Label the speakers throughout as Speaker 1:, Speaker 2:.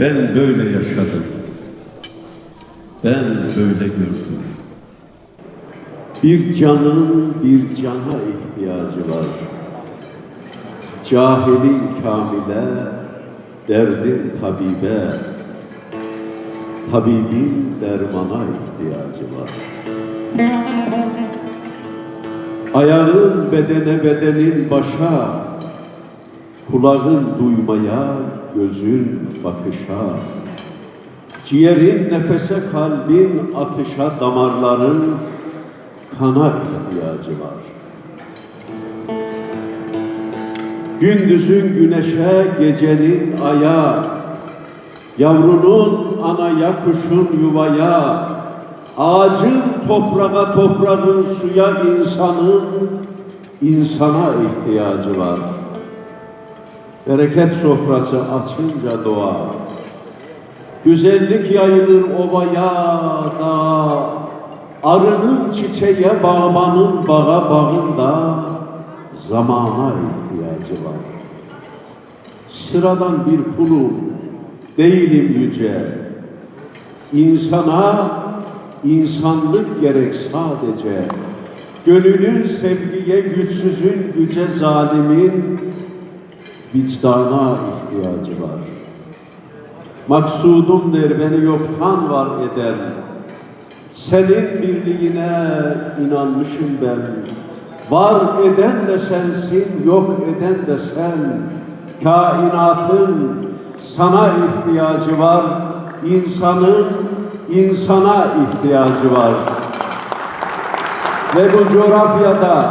Speaker 1: Ben böyle yaşadım. Ben böyle gördüm. Bir canın bir cana ihtiyacı var. Cahilin kamile, derdin tabibe, tabibin dermana ihtiyacı var. Ayağın bedene bedenin başa, kulağın duymaya, gözün bakışa, ciğerin nefese, kalbin atışa, damarların kana ihtiyacı var. Gündüzün güneşe, gecenin aya, yavrunun anaya, kuşun yuvaya, ağacın toprağa, toprağın suya, insanın insana ihtiyacı var. Bereket sofrası açınca doğa, güzellik yayılır ovaya da, arının çiçeğe, bağbanın bağa bağında zamana ihtiyacı var. Sıradan bir kulum, değilim yüce. İnsana insanlık gerek sadece. Gönlün sevgiye, güçsüzün güce, zalimin vicdana ihtiyacı var. Maksudum der beni yoktan var eden. Senin birliğine inanmışım ben. Var eden de sensin, yok eden de sen. Kainatın sana ihtiyacı var. İnsanın insana ihtiyacı var. Ve bu coğrafyada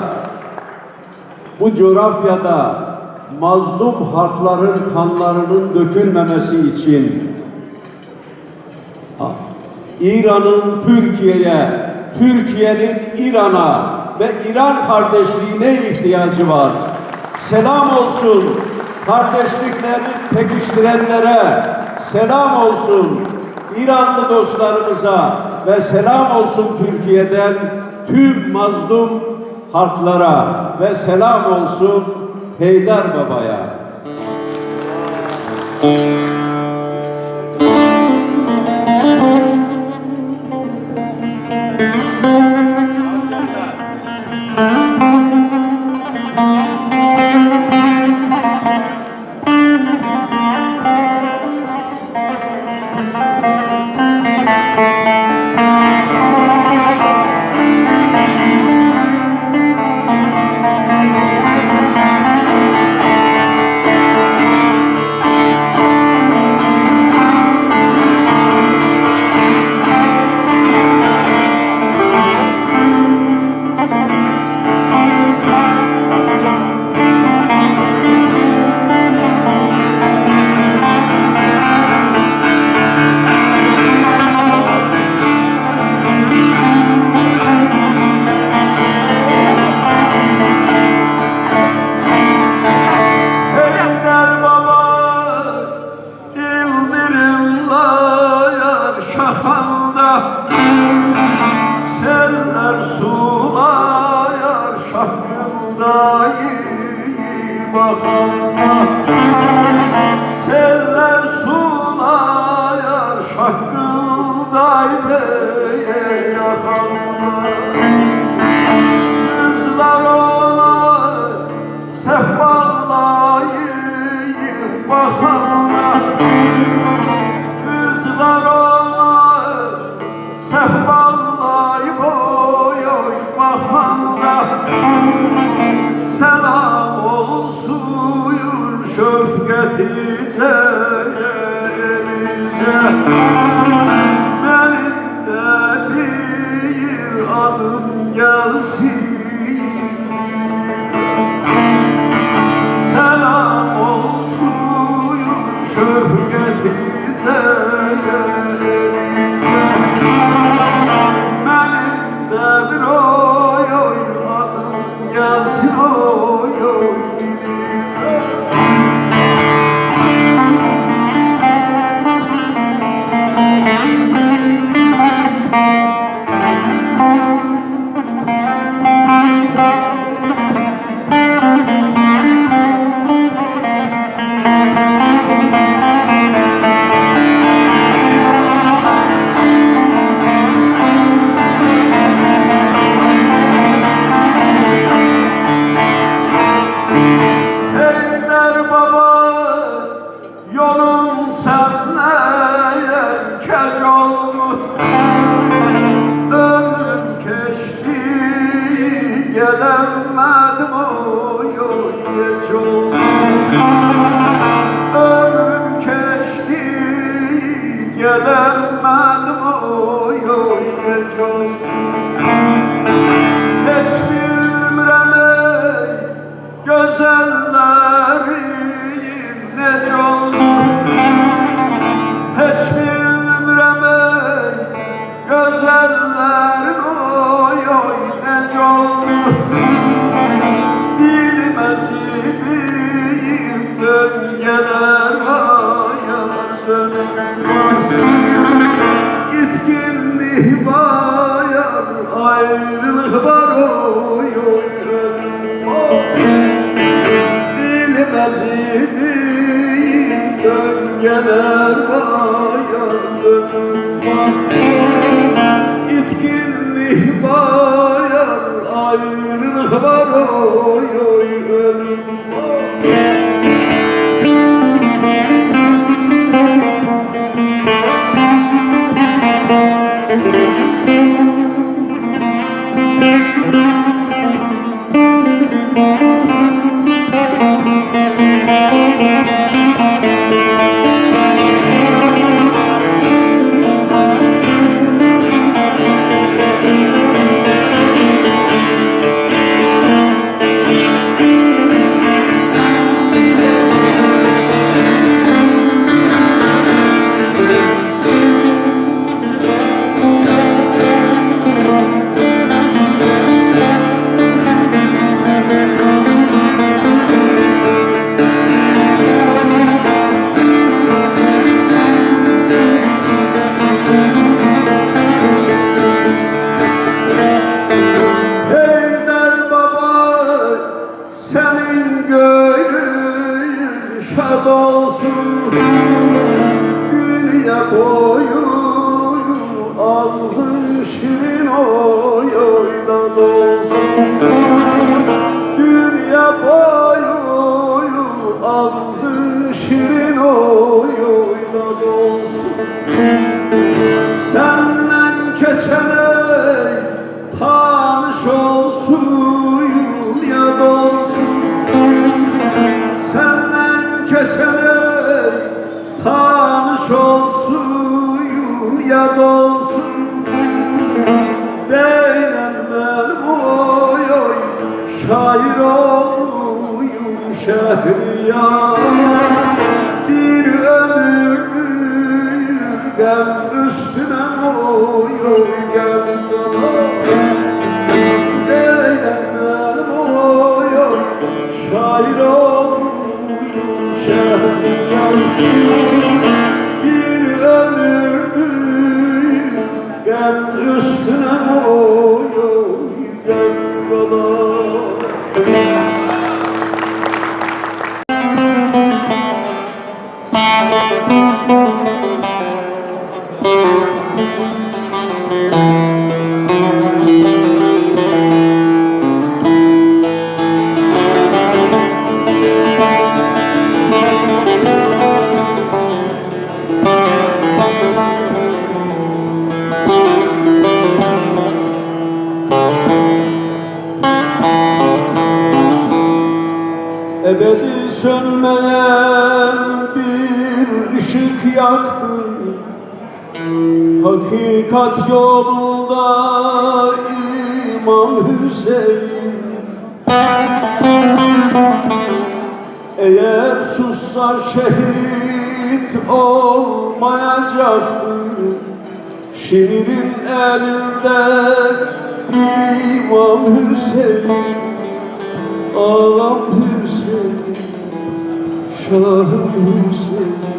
Speaker 1: bu coğrafyada mazlum halkların kanlarının dökülmemesi için. İran'ın Türkiye'ye, Türkiye'nin İran'a ve İran kardeşliğine ihtiyacı var. Selam olsun kardeşlikleri pekiştirenlere, selam olsun İranlı dostlarımıza ve selam olsun Türkiye'den tüm mazlum halklara ve selam olsun Heydar Baba'ya.
Speaker 2: Adım geber bayandı İtkinlik bayar ayrılık var. amor. Kayra Şehriyan Hakikat yolunda İmam Hüseyin. Eğer sussa şehit olmayacaktı Şiirin elinde İmam Hüseyin. Ağam Hüseyin Şahım Hüseyin.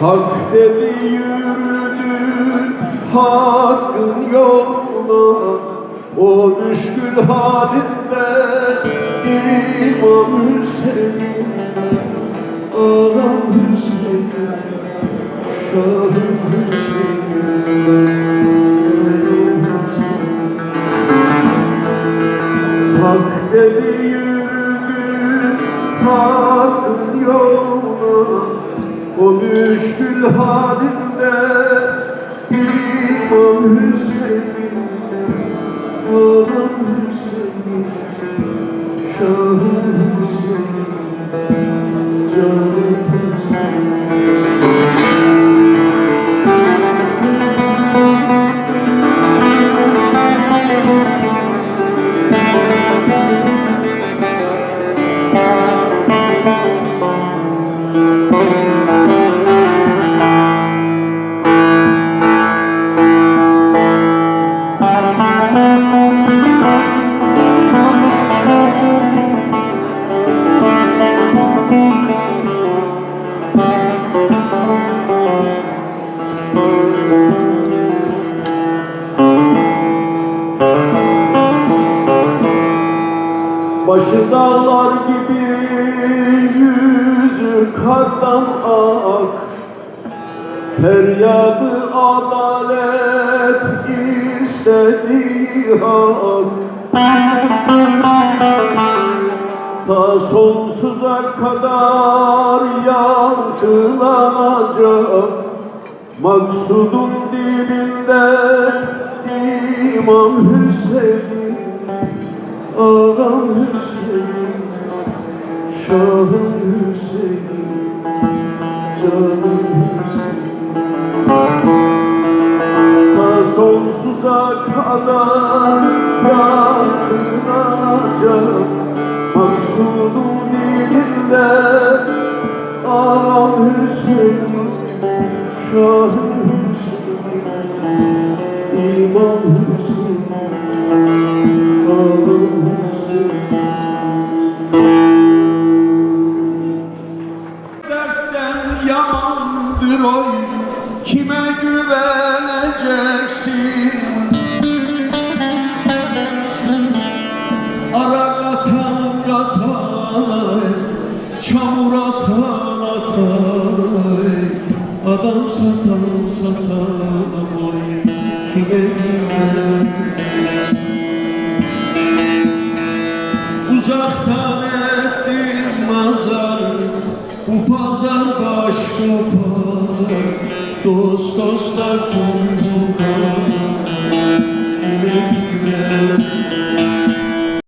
Speaker 1: Hak dedi yürüdü hakkın yoluna O müşkül halinde İmam Hüseyin Ağam Hüseyin Şahım Hüseyin. Hak dedi yürüdü hakkın yoluna O müşkül halinde İmam Hüseyin Ağam Hüseyin Şahım Hüseyin Başı dağlar gibi yüzü kardan ak. Feryadı adalet istediği hak. Ta sonsuza kadar yankılanacak Maksudun dilinde İmam Hüseyin Ağam Hüseyin Şahım Hüseyin Canım Hüseyin. Ta sonsuza kadar yakınacak Maksudum dilinde Ağam Hüseyin Şahım Hüseyin Çamur atan atana Adam satan satana oy Kime güveneceksin Uzaktan ettim nazarı Bu pazar başka pazar. Dost dosta koydu